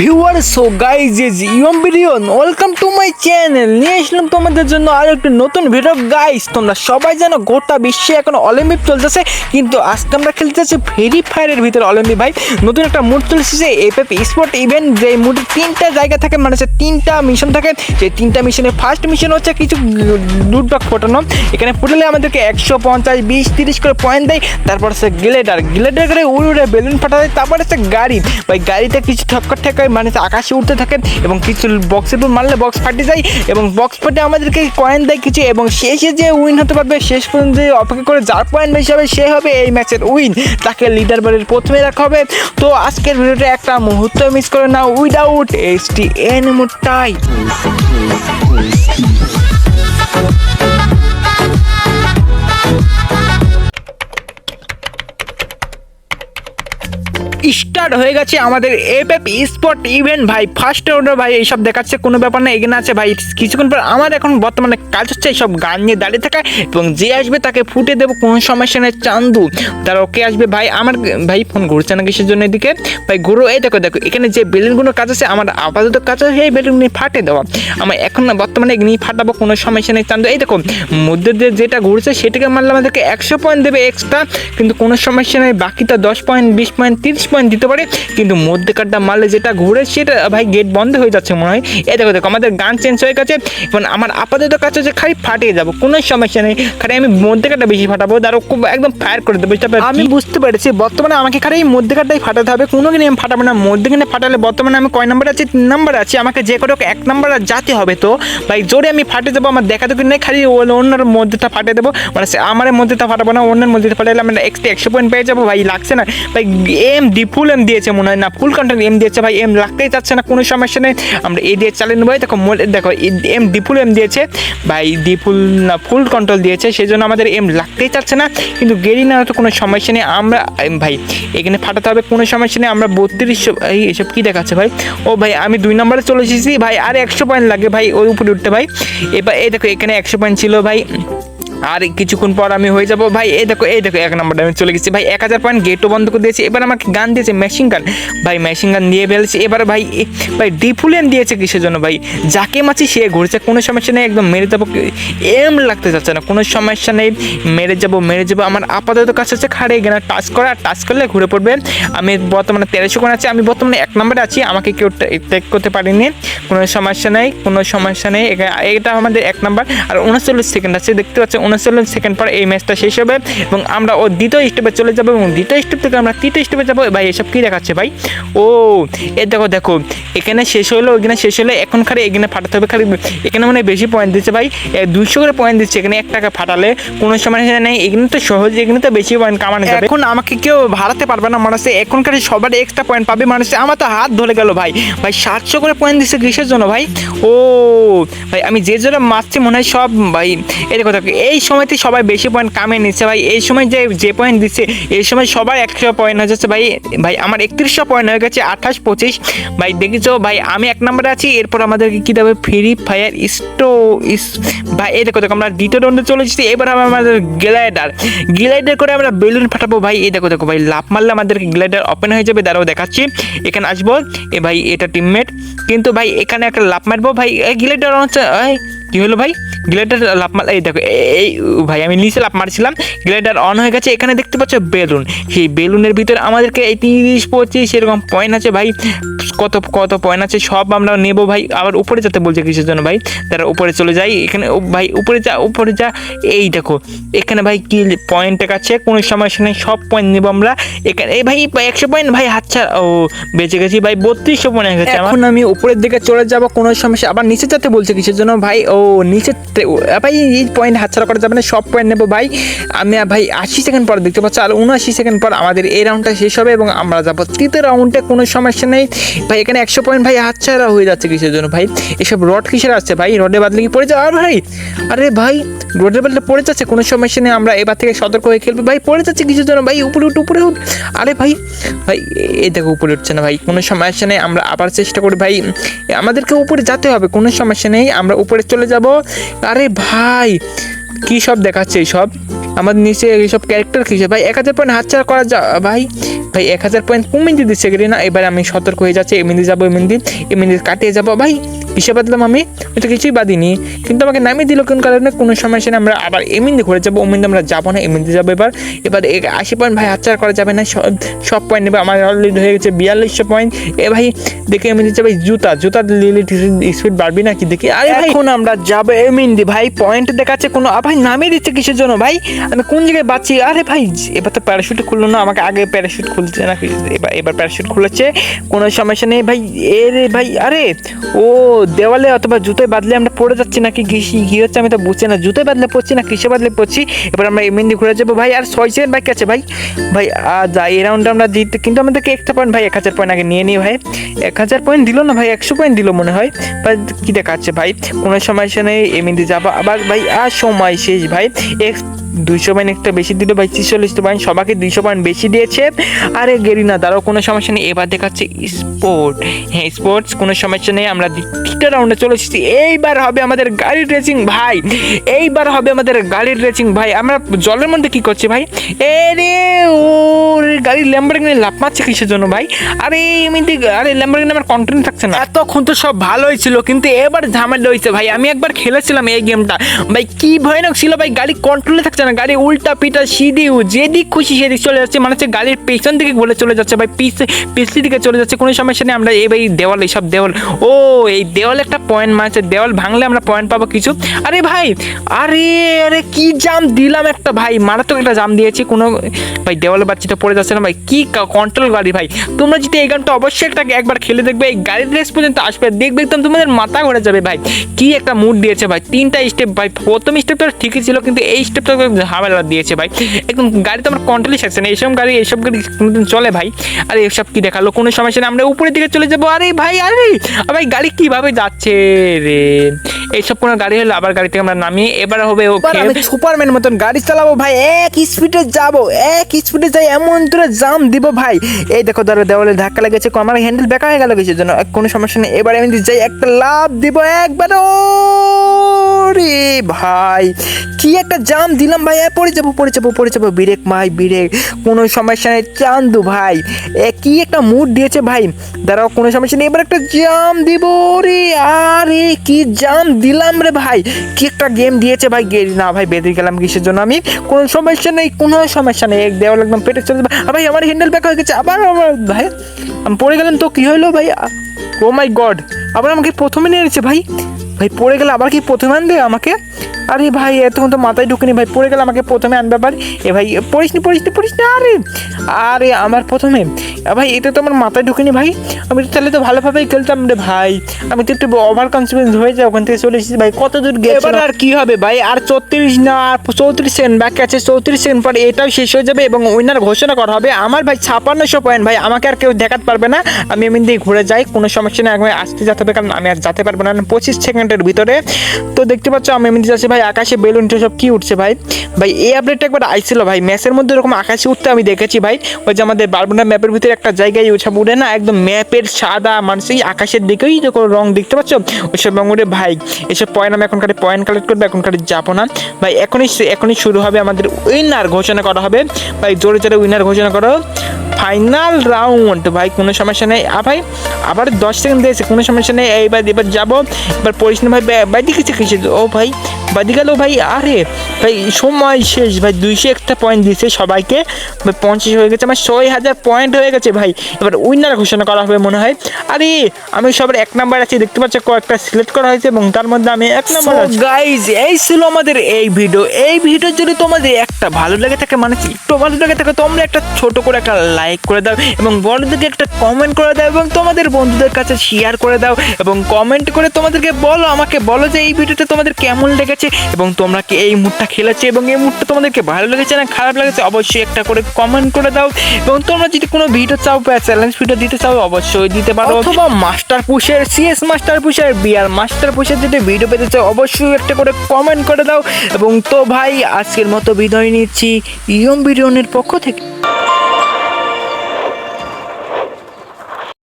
Viewer so guys is ইয়ম বিলিয়ন welcome to my channel নিয়ে আসলাম তোমাদের জন্য আরও একটি নতুন ভিডিও গাইজ তোমরা সবাই জানো গোটা বিশ্বে এখন অলিম্পিক চলতেছে, কিন্তু আজকে আমরা খেলতে যাচ্ছি ভেরি ফায়ারের ভিতরে অলিম্পিক ভাই। নতুন একটা মুড চলে এসেছে এপএফ স্পোর্ট ইভেন্ট যে মুডে তিনটা জায়গা থাকে মানে হচ্ছে তিনটা মিশন থাকে। যে তিনটা মিশনের ফার্স্ট মিশন হচ্ছে কিছু বাক ফোটানো। এখানে ফুটালে আমাদেরকে একশো পঞ্চাশ, বিশ, তিরিশ করে পয়েন্ট দেয়। তারপর হচ্ছে গ্লেডার গ্লেডার করে উড়ে উড়ে বেলুন ফাটা দেয় তারপর হচ্ছে গাড়ি। ভাই, গাড়িতে কিছু ঠক্কর ঠেকায় মানে আকাশে উঠতে থাকে এবং কিছু বক্সের উপর মারলে বক্স ফাটে যায় এবং বক্স ফাটে আমাদেরকে কয়েন দেয় কিছু এবং শেষে যে উইন হতে পারবে, শেষ পর্যন্ত অপেক্ষা করে যার পয়েন্ট বেশি হবে, সে হবে এই ম্যাচের উইন তাকে লিডার বলের প্রথমে রাখা হবে। তো আজকের ভিডিওটা একটা মুহূর্ত মিস করে না উইদাউট এস টি এন টাই স্টার্ট হয়ে গেছে আমাদের এপএফ স্পট ইভেন্ট ভাই ফার্স্ট রাউন্ডার ভাই এইসব দেখাচ্ছে, কোনো ব্যাপার না, এগিয়ে আছে। ভাই, কিছুক্ষণ পর আমার এখন বর্তমানে কাজ হচ্ছে এইসব গান নিয়ে দাঁড়িয়ে থাকা এবং যে আসবে তাকে ফুটে দেবো কোনো সমস্যা নেই, চান্দু। তার ওকে আসবে, ভাই, আমার ভাই ফোন ঘুরছে না কিসের জন্য এদিকে? ভাই ঘুরো এই দেখো দেখো, এখানে যে বেলুনগুলো কাজ আছে, আমার আপাতত কাজ আছে, এই বেলুন নিয়ে ফাটে দেওয়া। আমার এখন না বর্তমানে নিয়ে ফাটাবো, কোনো সমস্যা নেই, চান্দু। এই দেখো, মধ্যে দিয়ে যেটা ঘুরছে, সেটাকে মারলে আমাদেরকে একশো পয়েন্ট দেবে এক্সট্রা কিন্তু কোনো সমস্যা নেই, বাকিটা দশ পয়েন্ট বিশ পয়েন্ট তিরিশ পয়েন্ট দিতে পারে, কিন্তু মধ্যেকারটা মারলে যেটা ঘুরে সেটা ভাই গেট বন্ধ হয়ে যাচ্ছে মনে হয়। এই দেখো দেখো, আমাদের গান চেঞ্জ হয়ে গেছে। এবং আমার আপাতত কাছে যে খালি ফাটিয়ে যাব, কোনো সমস্যা নেই। খালি আমি মধ্যেকারটা বেশি ফাটাবো তারও খুব একদম ফায়ার করে দেবো, বুঝতে আমি বুঝতে পেরেছি, বর্তমানে আমাকে খালি এই মধ্যেকারটাই ফাটাতে হবে, কোনো কিনে আমি ফাটাবো না। মধ্যেখানে ফাটালে বর্তমানে আমি কয় নাম্বার আছি? তিন নাম্বার আছি, আমাকে যে করে এক নাম্বার যাতে হবে তো। ভাই, জোরে আমি ফাটে দেবো, আমার দেখা দেখি নেই, খালি অন্যের মধ্যেটা ফাটে দেবো। মানে আমার মধ্যেটা ফাটাবো না, অন্যের মধ্যে ফাটালে আমি এক্সট্রা একশো পয়েন্ট পেয়ে যাব, ভাই, লাগছে না। ভাই এম ডি ফুল এম দিয়েছে মনে হয়। না, ফুল কন্টেন্ট এম দিয়েছে ভাই, এম লাগতেই চাচ্ছে না, কোনো সমস্যা নেই। আমরা এ দিয়ে চালিয়ে নেব দেখো দেখো এম ডি ফুল এম দিয়েছে। ভাই, ডি ফুল না, ফুল কন্ট্রোল দিয়েছে সেই জন্য আমাদের এম লাগতেই চাচ্ছে না। কিন্তু গেরি না, তো কোনো সমস্যা নেই। আমরা ভাই, এখানে ফাটাতে হবে, কোনো সমস্যা নেই। আমরা বত্রিশশো এই এসব কী দেখাচ্ছে ভাই? ও ভাই, আমি দুই নম্বরে চলে এসেছি। ভাই, আর একশো পয়েন্ট লাগে ভাই, ওর উপরে উঠতে ভাই। এবার, এই দেখো, এখানে একশো পয়েন্ট ছিল ভাই। আর কিছুক্ষণ পর আমি হয়ে যাব। ভাই, এই দেখো এই দেখো, এক নম্বরে আমি চলে গেছি। ভাই, এক হাজার পয়েন্ট গেটও বন্ধ করে দিয়েছি। এবার আমাকে গান দিয়েছে মেশিন গান ভাই মেশিন গান দিয়ে ফেলেছি। এবার ভাই ভাই, ডিফুলেন দিয়েছে কিসের জন্য ভাই? যাকে মাছি সে ঘুরছে। কোনো সমস্যা নেই, একদম মেরে যাব। এম লাগতে যাচ্ছে না। কোনো সমস্যা নেই। মেরে যাব মেরে যাব। আমার আপাতত কাছে হচ্ছে খাড়ে। গেলে টাচ করা আর টাচ করলে ঘুরে পড়বে। আমি বর্তমানে তেরোশো কোন আছি। আমি বর্তমানে এক নম্বরে আছি। আমাকে কেউ টেক করতে পারিনি। কোনো সমস্যা নেই, কোনো সমস্যা নেই। এটা আমাদের এক নাম্বার। আর উনচল্লিশ সেকেন্ড আছে। দেখতে পাচ্ছি উনচল্লিশ সেকেন্ড পর এই ম্যাচটা শেষ হবে এবং আমরা ও দ্বিতীয় স্টেপে চলে যাব এবং দ্বিতীয় স্টেপ থেকে আমরা তৃতীয় স্টেপে যাব। ভাই, এসব কী দেখাচ্ছে ভাই? ও, এ দেখো দেখো, এখানে শেষ হলো ওখানে শেষ হলে এখন খালি এখানে ফাটাতে হবে খালি, এখানে মানে বেশি পয়েন্ট দিচ্ছে ভাই। দুইশো করে পয়েন্ট দিচ্ছে, এখানে এক টাকা ফাটালে। কোনো সমস্যা নেই, এখানে তো সহজে, এখানে তো বেশি পয়েন্ট কামানো যাবে। এখন আমাকে কেউ হারাতে পারবে না, মানুষে। এখন খালি সবার এক্সট্রা পয়েন্ট পাবে, মানুষে। আমার তো হাত ধরে গেল ভাই। ভাই, সাতশো করে পয়েন্ট দিচ্ছে কিসের জন্য ভাই? ও, ভাই, আমি যে জন্য মারছি মনে হয় সব, ভাই, এই দেখো দেখো, এই সময়তে সবাই বেশি পয়েন্ট কামিয়ে নিচ্ছে। ভাই, এই সময় যে যে পয়েন্ট দিচ্ছে, এই সময় সবার একশো পয়েন্ট হয়ে যাচ্ছে। ভাই ভাই, আমার একত্রিশশো পয়েন্ট হয়ে গেছে, আঠাশ, পঁচিশ। ভাই, দেখেছ? ভাই, আমি এক নম্বরে আছি, এরপর আমাদেরকে কী দেবে? ফ্রি ফায়ার স্টো ইস ভাই, এই দেখো দেখো, আমরা দ্বিতীয় রাউন্ডে চলে এসেছি, এবার হবে আমাদের গ্লাইডার গ্লাইডার করে আমরা বেলুন ফাটাবো। ভাই, এই দেখো দেখো, ভাই লাভ মারলে আমাদেরকে গ্লাইডার ওপেন হয়ে যাবে, দাঁড়াও দেখাচ্ছি। এখানে আসব। এ ভাই, এটা টিমমেট কিন্তু ভাই, এখানে একটা লাভ মারবো। ভাই, এই গ্লাইডার হচ্ছে এই, কি হলো ভাই? গ্লাইডার লাভ মার এই দেখো এই ভাই, আমি নিচে লাভ মারছিলাম গ্লেডার অন হয়ে গেছে, এখানে দেখতে পাচ্ছ বেলুন। সেই বেলুনের ভিতরে আমাদেরকে এই তিরিশ, পঁচিশ, এরকম পয়েন্ট আছে ভাই। কত কত পয়েন্ট আছে, সব আমরা নেব ভাই। আবার উপরে যেতে বলছে কিসের জন্য ভাই, তারা উপরে চলে যাই এখানে ভাই, উপরে যা উপরে যা, এই দেখো, এখানে ভাই কি পয়েন্ট আছে কোনো সমস্যা নেই, সব পয়েন্ট নেব আমরা। এখানে, এই ভাই, একশো পয়েন্ট ভাই হাতছা ও, বেঁচে গেছি ভাই, বত্রিশশো পয়েন্ট হয়ে গেছে এখন আমি উপরের দিকে চলে যাব, কোনো সমস্যা, আবার নিচে যেতে বলছে কিসের জন্য ভাই, ও, নিচে ভাই এই পয়েন্ট হাতছাড়া করা যাবে না, সব পয়েন্ট নেব ভাই। আমি ভাই আশি সেকেন্ড পর দেখতে পাচ্ছি, আর উনআশি সেকেন্ড পর আমাদের এই রাউন্ডটা শেষ হবে এবং আমরা যাব তৃতীয় রাউন্ডে কোনো সমস্যা নেই। ভাই, এখানে একশো পয়েন্ট ভাই হাতছাড়া হয়ে যাচ্ছে কিসের জন্য ভাই? এসব রড কিসের আসছে ভাই? রডে বাদলে কি পড়ে যাও আর ভাই, আরে ভাই রোডের বদলে পড়ে যাচ্ছে, কোনো সমস্যা নেই, আমরা এবার থেকে সতর্ক হয়ে খেলব। ভাই, পড়ে যাচ্ছে কিছুর জন্য ভাই? উপরে উঠ উপরে উঠ। আরে ভাই ভাই, এই দেখো উপরে উঠছে না ভাই, কোনো সমস্যা নেই, আমরা আবার চেষ্টা করি ভাই। আমাদেরকে উপরে যেতে হবে, কোনো সমস্যা নেই, আমরা উপরে চলে যাব। আরে ভাই, কি সব দেখাচ্ছে এই সব আমাদের নিচে এইসব ক্যারেক্টার কিসে ভাই, এক হাজার পয়েন্ট হাতছাড়া করা যা, ভাই ভাই, এক হাজার পয়েন্ট কমিন দিচ্ছে না? এবার আমি সতর্ক হয়ে যাচ্ছি, এমনি যাব, এমনি এমনি কাটিয়ে যাব, ভাই। কিসে বাদলাম আমি আমি তো কিছুই বাদিনি। কিন্তু আমাকে নামিয়ে দিল কোন কারণে? কোনো সমস্যা নেই আমরা আবার এমনি ঘুরে যাব। ওমিন্দি আমরা যাব না এমনি যাব এবার। এবার আশি পয়েন্ট ভাই হাতছাড়া করা যাবে না, সব পয়েন্ট নেবে। আমার অলরেডি হয়ে গেছে বিয়াল্লিশশো পয়েন্ট এ ভাই, দেখে এমনি যাবে জুতা। জুতা লিলি স্পিড বাড়বি নাকি দেখি? আরে ভাই, এখন আমরা যাব এমনি ভাই। পয়েন্ট দেখাচ্ছে কোনো ভাই নামিয়ে দিচ্ছে কিসের জন্য ভাই? আমি কোন জায়গায় বাঁচি? আরে ভাই, এবার তো প্যারাশুট খুললো না। আমাকে আগে প্যারাশুট খুলছে না, এবার এবার প্যারাশুট খুলেছে। কোনো সমস্যা নেই ভাই। এ রে ভাই, আরে, ও দেওয়ালে অথবা জুতোয় বাদলে আমরা পড়ে যাচ্ছি নাকি কি হচ্ছে আমি তো বুঝছি না। জুতোয় বাদলে পড়ছি না, কিসে বাদলে পড়ছি? এবার আমরা এমনি ঘুরে যাব। ভাই, আর ছয় সেকেন্ড বাকি আছে ভাই। ভাই আর যা এই রাউন্ডে আমরা দিতে কিন্তু আমাদেরকে একটা পয়েন্ট ভাই, এক হাজার পয়েন্ট আগে নিয়ে নিই ভাই। এক হাজার পয়েন্ট দিল না ভাই, একশো পয়েন্ট দিল মনে হয়। ভাই, কী দেখাচ্ছে ভাই? কোনো সমস্যা নেই এমনি যাব। আবার ভাই, আর সময় শেষ ভাই। এক্স দুইশো পয়েন্ট একটা বেশি দিল ভাই ছিচল্লিশ পয়েন্ট সবাইকে দুইশো পয়েন্ট বেশি দিয়েছে। আরে গেরি না তারাও কোনো সমস্যা নেই। এবার দেখাচ্ছে স্পোর্ট। হ্যাঁ স্পোর্টস, কোনো সমস্যা নেই। আমরা দ্বিতীয় রাউন্ডে চলে এসেছি। এইবার হবে আমাদের গাড়ির রেসিং ভাই। এইবার হবে আমাদের গাড়ির রেসিং ভাই। আমরা জলের মধ্যে কি করছি ভাই? এ রে ও গাড়ির ল্যাম্বরগিনি লাভ মারছে কিসের জন্য ভাই? আরে এমনি আরে ল্যাম্বরগিনি আমার কন্টিনিউ থাকছে না। এতক্ষণ তো সব ভালোই ছিল কিন্তু এবার ঝামেলা হয়েছে ভাই। আমি একবার খেলেছিলাম এই গেমটা ভাই, কি ভয়ানক ছিল ভাই, গাড়ি কন্ট্রোলে থাকছে না গাড়ি উল্টা পিটা সিঁড়ি যেদিক খুশি সেদিক চলে যাচ্ছে। মানে হচ্ছে গাড়ির পেছন দিকে বলে চলে যাচ্ছে ভাই, পিছ পিছলি দিকে চলে যাচ্ছে। কোনো সমস্যা নেই, আমরা এই ভাই দেওয়াল, এইসব দেওয়াল। ও, এই দেওয়াল একটা পয়েন্ট মারছে দেওয়াল ভাঙলে আমরা পয়েন্ট পাবো কিছু। আরে ভাই, আরে আরে কি জাম দিলাম একটা ভাই। মারাত্মক একটা জাম দিয়েছি। কোনো ভাই দেওয়ালের বাচ্চাটা পড়ে যাচ্ছে না ভাই। কি কন্ট্রোল গাড়ি ভাই। তোমরা যদি এই গানটা অবশ্যই একটা একবার খেলে দেখবে, এই গাড়ির রেস পর্যন্ত আসবে। দেখবে একদম তোমাদের মাথা ঘুরে যাবে ভাই। কি একটা মুড দিয়েছে ভাই। তিনটা স্টেপ ভাই। প্রথম স্টেপ তো ঠিকই ছিল, কিন্তু এই স্টেপটা ঝামেলা দিয়েছে ভাই। একদম গাড়ি তো আমার কন্ট্রোলই থাকছে না এইসব গাড়ি এইসব গাড়ি কোনোদিন চলে ভাই। আরে এসব কি দেখাল? কোনো সমস্যা নেই আমরা উপরের দিকে চলে যাব? আরে ভাই আরে! ভাই, গাড়ি কীভাবে যাচ্ছে রে? এইসব কোনো গাড়ি হলে আবার গাড়ি থেকে আমরা নামিয়ে এবার হবে ওকে আমি সুপারম্যান মতন গাড়ি চালাবো ভাই। এক স্পিডে যাব। এক স্পিডে যাই, এমন দূরে জাম দিব ভাই। এই দেখো, ধরো দেওয়ালে ধাক্কা লেগেছে আমার হ্যান্ডেল বেকা হয়ে গেল কিছুর জন্য। কোনো সমস্যা নেই। এবার আমি যাই, একটা লাভ দিব একবার রে ভাই, কি একটা জাম দিলাম ভাই এ পড়ে যাব পড়ে যাব পড়ে যাব, বিরেক ভাই বিরেক। কোনো সমস্যা নেই, চান্দু ভাই, এ কি একটা মুড দিয়েছে ভাই। দাঁড়াও, কোনো সমস্যা নেই, এবার একটা জাম দিব রে, আরে কি জাম দিলাম রে ভাই। কি একটা গেম দিয়েছে ভাই না ভাই, বেঁধে গেলাম কিসের জন্য আমি? কোনো সমস্যা নেই, কোনো সমস্যা নেই, এক দেওয়াল একদম পেটে চলে ভাই, আমার হ্যান্ডেল ব্যাক হয়ে গেছে, আবার আমার ভাই, আমি পড়ে গেলাম তো, কি হলো ভাই? ও মাই গড আবার আমাকে প্রথমে নিয়ে এনেছে ভাই। ভাই পড়ে গেলে আবার কি প্রথমে আনবে আমাকে? আরে ভাই এতক্ষণ তো মাথায় ঢুকেনি ভাই, পড়ে গেলে আমাকে প্রথমে আনবে আবার এ ভাই পড়িস নি পড়িস নি, পড়িস না, আরে আরে আমার প্রথমে। ভাই, এটা তো আমার মাথায় ঢুকেনি ভাই, আমি তো তাহলে তো ভালোভাবেই খেলতাম রে ভাই। আমি তো একটু ওভার কনফিডেন্স হয়ে যায় ওখান থেকে চলে এসেছি ভাই, কত দূর গেছে এবার আর কি হবে ভাই, আর চৌত্রিশ না, আর চৌত্রিশ সেকেন্ড বাকি আছে, চৌত্রিশ সেকেন্ড পরে এটাও শেষ হয়ে যাবে এবং উইনার ঘোষণা করা হবে। আমার ভাই ছাপান্নশো পয়েন্ট ভাই, আমাকে আর কেউ দেখাতে পারবে না। আমি এমনি দিয়ে ঘুরে যাই, কোনো সমস্যা নেই আমি আসতে যেতে হবে, কারণ আমি আর যেতে পারব না, পঁচিশ সেকেন্ডের ভিতরে। তো দেখতে পাচ্ছ, আমি এমনি যাচ্ছি ভাই আকাশে বেলুন সব কি উঠছে ভাই? ভাই, এই আপডেটটা একবার আইছিল ভাই, ম্যাচের মধ্যে এরকম আকাশে উঠতে আমি দেখেছি ভাই। ওই যে আমাদের বারবুনা ম্যাপের ভিতরে একটা জায়গায় উঠে উঠে না, একদম ম্যাপের সাদা মানে সেই আকাশের দিকেই যখন রং দেখতে পাচ্ছ? ওইসব রঙ উঠে ভাই, এসব পয়েন্ট আমি এখনকার পয়েন্ট কালেক্ট করব, এখনকার যাব না। ভাই, এখনই এখনই শুরু হবে আমাদের উইনার ঘোষণা করা হবে। ভাই, জোরে জোরে উইনার ঘোষণা করো। ফাইনাল রাউন্ড ভাই, কোনো সমস্যা নেই। ভাই, আবার দশ সেকেন্ড দিয়েছে, কোনো সমস্যা নেই। এইবার, এবার যাব। এবার না ভাই বাইদি কিছু কিছু ও, ভাই বাদি গেল ভাই আরে ভাই সময় শেষ ভাই দুইশো একটা পয়েন্ট দিয়েছে সবাইকে। ভাই পঞ্চাশ হয়ে গেছে আমার ছয় হাজার পয়েন্ট হয়ে গেছে ভাই। এবার উইনার ঘোষণা করা হবে মনে হয়। আরে আমি সবার এক নাম্বার আছি দেখতে পাচ্ছ কয়েকটা সিলেক্ট করা হয়েছে এবং তার মধ্যে আমি এক নাম্বার গাইজ এই ছিল আমাদের এই ভিডিও এই ভিডিও যদি তোমাদের একটা ভালো লেগে থাকে মানে একটু ভালো লেগে থাকে তোমরা একটা ছোট করে একটা লাইক করে দাও এবং বড়দেরকে একটা কমেন্ট করে দাও এবং তোমাদের বন্ধুদের কাছে শেয়ার করে দাও এবং কমেন্ট করে তোমাদেরকে বলো আমাকে বলো যে এই ভিডিওটা তোমাদের কেমন লেগেছে। এবং তোমরা কি এই মুডটা খেলেছে এবং এই মুডটা তোমাদেরকে ভালো লেগেছে না খারাপ লেগেছে, অবশ্যই একটা করে কমেন্ট করে দাও। এবং তোমরা যদি কোনো ভিডিও চাও বা চ্যালেঞ্জ ভিডিও দিতে চাও, অবশ্যই দিতে পারো। অথবা মাস্টার পুষের সিএস মাস্টার পুষের বিআর মাস্টার পুষের যদি ভিডিও পেতে চাও, অবশ্যই একটা করে কমেন্ট করে দাও। এবং তো ভাই, আজকের মতো বিদায় নিচ্ছি। ইয়ম ভিডিওনের পক্ষ থেকে।